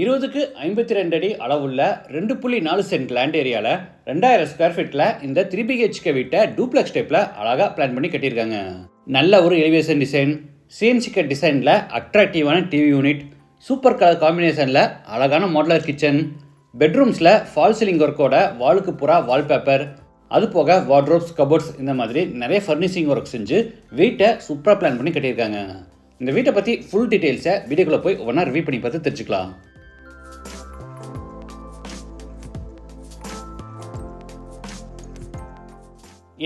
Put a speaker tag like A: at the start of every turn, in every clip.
A: இருபதுக்கு ஐம்பத்தி ரெண்டு அடி அளவுள்ள ரெண்டு புள்ளி நாலு சென்ட் லேண்ட் ஏரியாவில் ரெண்டாயிரம் ஸ்கொயர் ஃபீட்டில் இந்த த்ரீ பிஹெச்கே வீட்டை டூப்ளக்ஸ் டைப்பில் அழகாக பிளான் பண்ணி கட்டியிருக்காங்க. நல்ல ஒரு எலிவேஷன் டிசைன் சிஎன்சி கட் டிசைனில் அட்ராக்டிவான டிவி யூனிட் சூப்பர் கலர் காம்பினேஷனில் அழகான மாடலர் கிச்சன் பெட்ரூம்ஸில் ஃபால் சீலிங் ஒர்க்கோட வாலுக்கு பூரா வால்பேப்பர் அது போக வார்ட்ரோப்ஸ் கபோர்ட்ஸ் இந்த மாதிரி நிறைய ஃபர்னிஷிங் ஒர்க் செஞ்சு வீட்டை சூப்பராக பிளான் பண்ணி கட்டியிருக்காங்க. இந்த வீட்டை பற்றி ஃபுல் டீட்டெயில்ஸை வீடியோக்குள்ளே போய் ஒன்றா ரிவ்யூ பண்ணி பார்த்து தெரிஞ்சுக்கலாம்.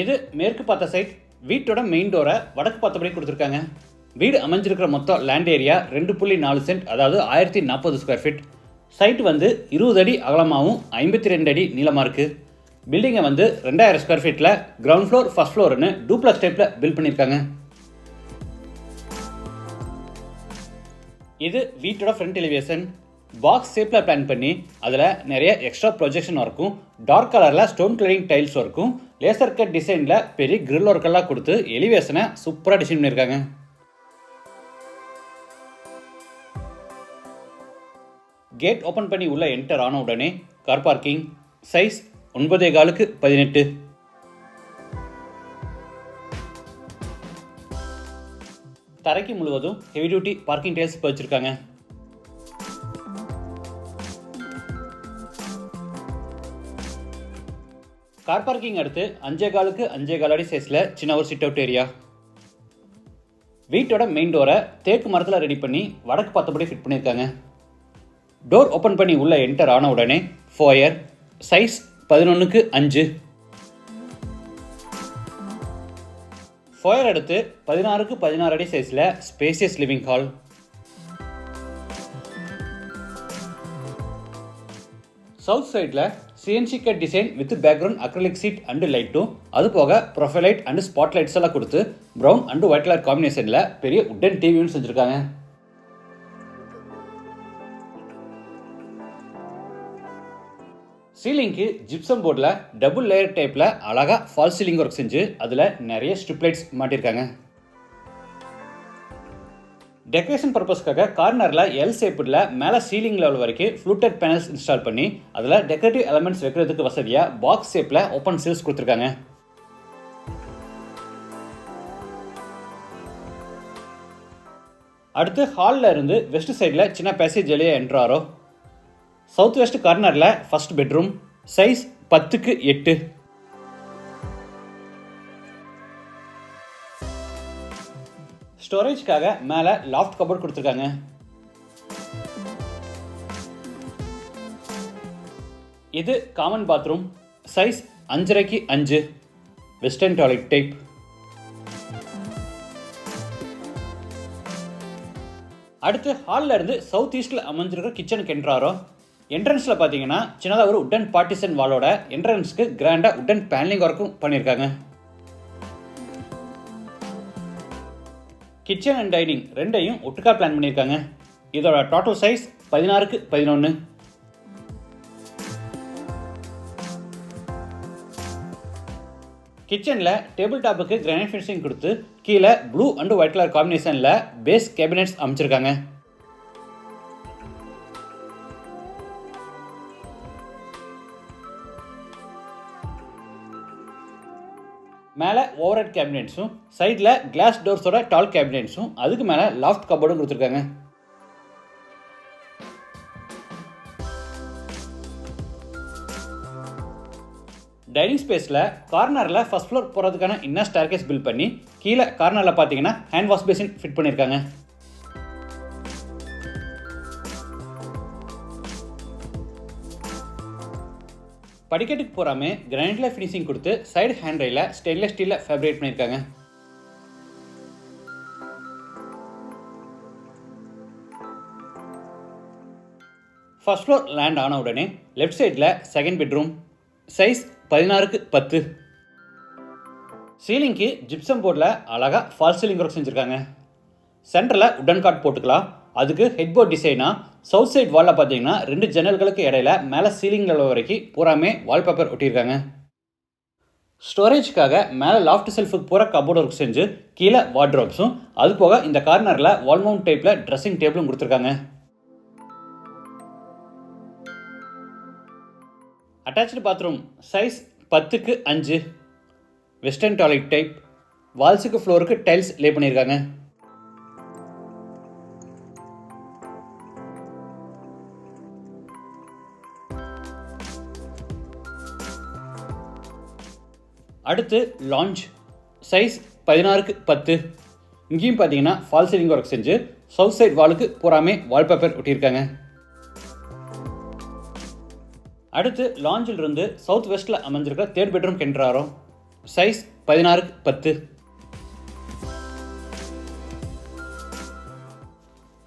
A: இது மேற்கு பார்த்த சைட் வீட்டோட மெயின் டோரை வடக்கு பார்த்தபடி கொடுத்துருக்காங்க. வீடு அமைஞ்சிருக்கிற மொத்தம் லேண்ட் ஏரியா ரெண்டு புள்ளி நாலு சென்ட் அதாவது ஆயிரத்தி நாற்பது ஸ்கொயர் ஃபீட் சைட் வந்து இருபது அடி அகலமாகவும் ஐம்பத்தி ரெண்டு அடி நீளமாக இருக்குது பில்டிங்கை வந்து ரெண்டாயிரம் ஸ்கொயர் ஃபீட்டில் கிரவுண்ட் ஃப்ளோர் ஃபர்ஸ்ட் ஃப்ளோர்னு டூப்ளக்ஸ் டைப்பில் பில்ட் பண்ணியிருக்காங்க. இது வீட்டோட ஃப்ரண்ட் எலிவேஷன் பாக்ஸ் ஷேப்பில் பிளான் பண்ணி அதில் நிறைய எக்ஸ்ட்ரா ப்ரொஜெக்ஷன் ஒர்க்கும் டார்க் கலரில் ஸ்டோன் கிளரிங் டைல்ஸ் ஒர்க்கும் லேசர் கட் டிசைனில் பெரிய கிரில் ஒர்க்கெல்லாம் கொடுத்து எலிவேஷனை சூப்பராக டிசைன் பண்ணியிருக்காங்க. கேட் ஓப்பன் பண்ணி உள்ள என்டர் ஆன உடனே கார் பார்க்கிங் சைஸ் ஒன்பதே காலுக்கு பதினெட்டு. தரைக்கு முழுவதும் ஹெவி டியூட்டி பார்க்கிங் டைல்ஸ் வச்சுருக்காங்க. கார் பார்க்கிங் அடுத்து அஞ்சே காலுக்கு அஞ்சே கால் அடி சைஸில் சின்ன ஒரு சிட் அவுட் ஏரியா வீட்டோட மெயின் டோரை தேக்கு மரத்தில் ரெடி பண்ணி வடக்கு பார்த்தபடி ஃபிட் பண்ணியிருக்காங்க. டோர் ஓப்பன் பண்ணி உள்ள என்டர் ஆன உடனே ஃபோயர் சைஸ் பதினொன்றுக்கு அஞ்சு. ஃபோயர் அடுத்து பதினாறுக்கு பதினாறு அடி சைஸில் ஸ்பேசியஸ் லிவிங் ஹால் சவுத் சைடில் CNC cut design with background acrylic sheet and லைட்டும் அது போக ப்ரொஃபைலைட் அண்டு ஸ்பாட் லைட்ஸ் எல்லாம் கொடுத்து ப்ரௌன் அண்டு ஒயிட் கலர் காம்பினேஷனில் பெரிய உட்டன் டிவியும் செஞ்சுருக்காங்க. சீலிங்க்கு ஜிப்சம் போர்டில் டபுள் லேயர் டைப்பில் அழகாக ஃபால் சீலிங் ஒர்க் செஞ்சு அதில் நிறைய ஸ்ட்ரிப் லைட்ஸ் மாட்டியிருக்காங்க டெக்கரேஷன் பர்பஸ்க்காக கார்னரில் எல் ஷேப்பில் மேலே சீலிங் லெவல் வரைக்கும் ஃப்ளூட்டட் பேனல்ஸ் இன்ஸ்டால் பண்ணி அதில் டெக்கரேட்டிவ் எலமெண்ட்ஸ் வைக்கிறதுக்கு வசதியாக பாக்ஸ் ஷேப்பில் ஓப்பன் சீல்ஸ் கொடுத்துருக்காங்க. அடுத்து ஹாலில் இருந்து வெஸ்ட் சைடில் சின்ன பேசேஜ் வெளியே என்ட்ராரோ சவுத் வெஸ்ட் கார்னரில் ஃபஸ்ட் பெட்ரூம் சைஸ் பத்துக்கு எட்டு. ஸ்டோரேஜ்க்காக மேலே லாஃப்ட் கபோர்ட் கொடுத்துருக்காங்க. இது காமன் பாத்ரூம் சைஸ் அஞ்சரைக்கு அஞ்சு. வெஸ்டர்ன் டாய்லெட் டைப் அடுத்து ஹாலில் இருந்து சவுத் ஈஸ்டில் அமைஞ்சிருக்கிற கிச்சனுக்கு என்ட்ராரோ என்ட்ரன்ஸில் பார்த்தீங்கன்னா சின்னதாக ஒரு உட்டன் பார்ட்டிசன் வாலோட என்ட்ரன்ஸ்க்கு கிராண்டாக உட்டன் பேனலிங் ஒர்க்கும் பண்ணியிருக்காங்க கிச்சன் அண்ட் டைனிங் ரெண்டையும் ஒட்டுக்கா பிளான் பண்ணியிருக்காங்க. இதோட டோட்டல் சைஸ் பதினாறுக்கு பதினொன்று கிச்சனில் டேபிள் டாப்புக்கு கிரானைட் ஃபினிஷிங் கொடுத்து கீழே ப்ளூ அண்ட் ஒயிட் கலர் காம்பினேஷனில் பேஸ் கேபினெட்ஸ் அமைச்சிருக்காங்க. மேலே ஓவர் ஹெட் கேபினெட்ஸும் சைடில் கிளாஸ் டோர்ஸோட டால் கேபினெட்ஸும் அதுக்கு மேலே லாஃப்ட் கபோர்டும் கொடுத்துருக்காங்க. டைனிங் ஸ்பேஸில் கார்னரில் ஃபஸ்ட் ஃப்ளோர் போகிறதுக்கான இன்னர் ஸ்டேர்கேஸ் பில்ட் பண்ணி கீழே கார்னரில் பார்த்தீங்கன்னா ஹேண்ட் வாஷ் பேசின் ஃபிட் பண்ணியிருக்காங்க படிக்கட்டுக்கு போகாம கிரானைட்ல ஃபினிஷிங் கொடுத்து சைடு ஹேண்ட் ரயில ஸ்டெயின்லெஸ் ஸ்டீலில் ஃபேப்ரேட் பண்ணியிருக்காங்க. ஃபர்ஸ்ட் ஃப்ளோர் லேண்ட் ஆன உடனே லெஃப்ட் சைடில் செகண்ட் பெட்ரூம் சைஸ் பதினாறுக்கு பத்து. சீலிங்க்கு ஜிப்சம் போர்டில் அழகாக ஃபால் சீலிங் ஒர்க் செஞ்சுருக்காங்க. சென்டரில் உடன் காட் போட்டுக்கலாம். அதுக்கு ஹெட்போர்ட் டிசைனாக சவுத் சைட் வாலில் பார்த்தீங்கன்னா ரெண்டு ஜன்னல்களுக்கு இடையில மேலே சீலிங்கில் லெவல் வரைக்கும் பூராமே வால்பேப்பர் ஒட்டியிருக்காங்க. ஸ்டோரேஜ்க்காக மேலே லாஃப்ட் செல்ஃபுக்கு பூரா கபோர்ட் ஒர்க் செஞ்சு கீழே வாட்ரோப்ஸும் அது போக இந்த கார்னரில் வால்மவுண்ட் டைப்பில் ட்ரெஸ்ஸிங் டேபிளும் கொடுத்துருக்காங்க. அட்டாச்சு பாத்ரூம் சைஸ் பத்துக்கு அஞ்சு. வெஸ்டர்ன் டாய்லெட் டைப் வால்ஸுக்கு ஃப்ளோருக்கு டைல்ஸ் லே பண்ணியிருக்காங்க. அடுத்து லான்ச் சைஸ் பதினாறுக்கு பத்து. இங்கேயும் பார்த்தீங்கன்னா ஃபால் சீலிங் ஒர்க் செஞ்சு சவுத் சைட் வாலுக்கு பூராமே வால்பேப்பர் ஒட்டியிருக்காங்க. அடுத்து லாஞ்சிலிருந்து சவுத் வெஸ்ட்டில் அமைஞ்சிருக்க தேர்ட் பெட்ரூம் கென்றாரோ சைஸ் பதினாறுக்கு பத்து.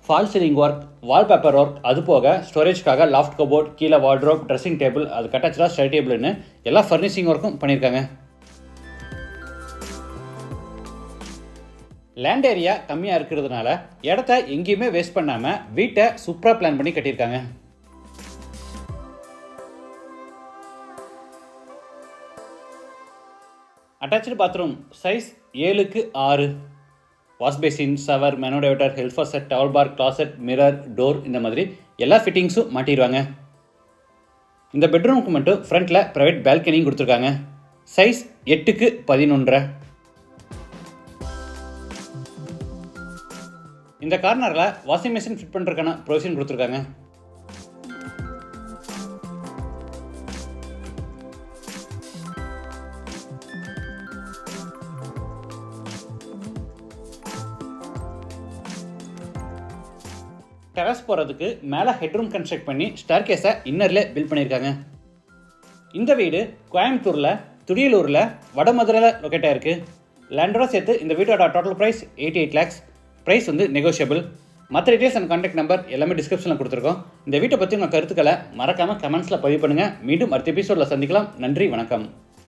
A: Fall ceiling work wallpaper work அது போக ஸ்டோரேஜ்க்காக லாஃப்ட் கபோர்ட் கீழே வார்ட்ரோப் ட்ரெஸ்ஸிங் டேபிள் அது கட்டாச்சலாக ஸ்டடி டேபிள்னு எல்லா ஃபர்னிஷிங் ஒர்க்கும் பண்ணியிருக்காங்க. லேண்ட் ஏரியா கம்மியாக இருக்கிறதுனால இடத்த எங்கேயுமே வேஸ்ட் பண்ணாமல் வீட்டை சூப்பராக பிளான் பண்ணி கட்டியிருக்காங்க. அட்டாச்சு பாத்ரூம் சைஸ் ஏழுக்கு ஆறு. வாஷ் பேசின் ஷவர் மெனோடேட்டர் ஹெல்ஃபர் set towel bar closet mirror door இந்த மாதிரி எல்லா ஃபிட்டிங்ஸும் மாட்டிடுவாங்க. இந்த பெட்ரூமுக்கு மட்டும் ஃப்ரண்ட்டில் ப்ரைவேட் பால்கனியும் கொடுத்துருக்காங்க. சைஸ் எட்டுக்கு பதினொன்றரை. இந்த கார்னரில் வாஷிங் மிஷின் ஃபிட் பண்ணுறதுக்கான ப்ரொவிஷன் கொடுத்துருக்காங்க. டெரஸ் போகிறதுக்கு மேலே ஹெட்ரூம் கன்ஸ்ட்ரக்ட் பண்ணி ஸ்டார் கேஸை இன்னரில் பில்ட் பண்ணியிருக்காங்க. இந்த வீடு கோயம்புத்தூரில் துடியலூரில் வடமதுரையில் லொக்கேட் ஆயிருக்கு. லேண்டரோட சேர்த்து இந்த வீட்டோட total price eighty eight lakhs price வந்து நெகோஷியபிள் மற்ற டீட்டெயில்ஸ் அண்ட் கான்டாக்ட் நம்பர் எல்லாமே டிஸ்கிரிப்ஷனில் கொடுத்துருக்கோம். இந்த வீட்டை பற்றி உங்கள் கருத்துக்களை மறக்காமல் கமெண்ட்ஸில் பதிவு பண்ணுங்கள் மீண்டும் அடுத்த எபிசோடில் சந்திக்கலாம். நன்றி வணக்கம்.